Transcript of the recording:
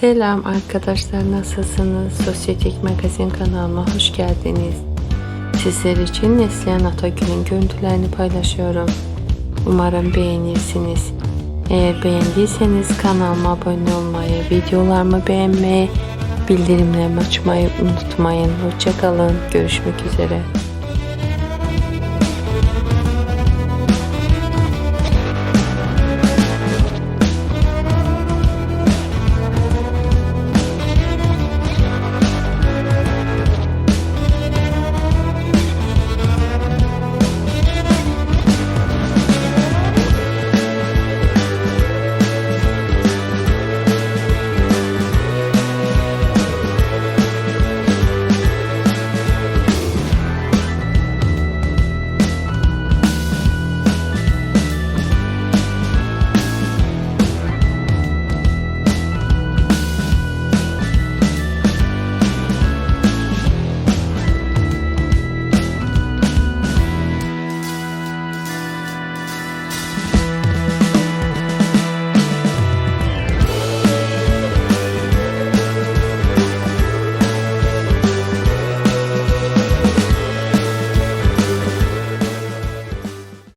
Selam arkadaşlar nasılsınız? Sosyetik Magazin kanalıma hoş geldiniz. Sizler için Neslihan Atagül'ün görüntülerini paylaşıyorum. Umarım beğenirsiniz. Eğer beğendiyseniz kanalıma abone olmayı, videolarımı beğenmeyi, bildirimlerimi açmayı unutmayın. Hoşçakalın. Görüşmek üzere.